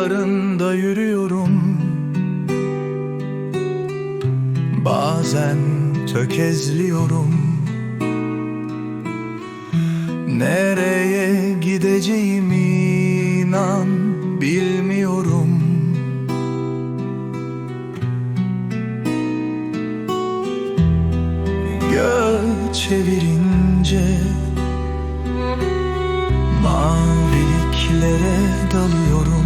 yollarında yürüyorum. Bazen tökezliyorum. Nereye gideceğim inan bilmiyorum. Göz çevirince Maviliklere dalıyorum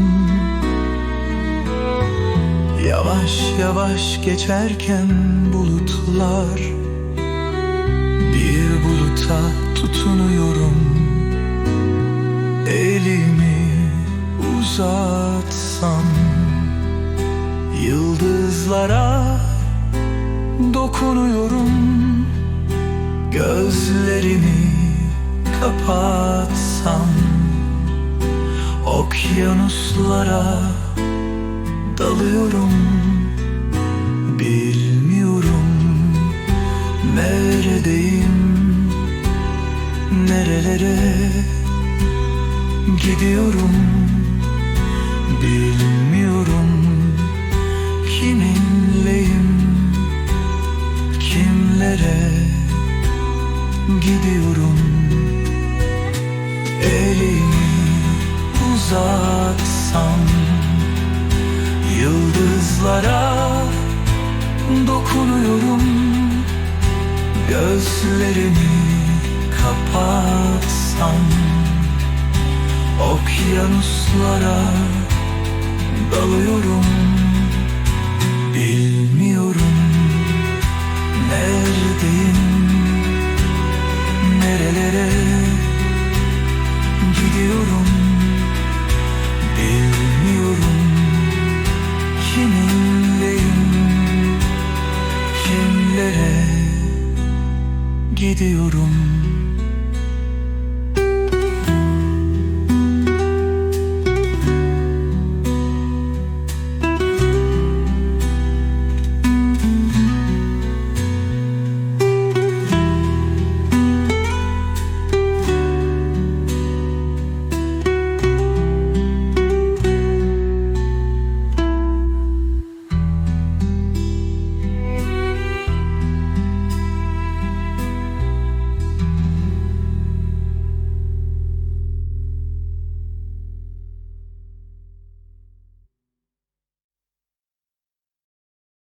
Yavaş yavaş geçerken bulutlar Bir buluta tutunuyorum. Elimi uzatsam Yıldızlara dokunuyorum. Gözlerimi kapatsam Okyanuslara dalıyorum neredeyim? Nerelere gidiyorum? Bilmiyorum kiminleyim? Kimlere gidiyorum? Elimi uzatsam Yıldızlara dokunuyorum Gözlerimi kapatsam Okyanuslara dalıyorum. Bilmiyorum gidiyorum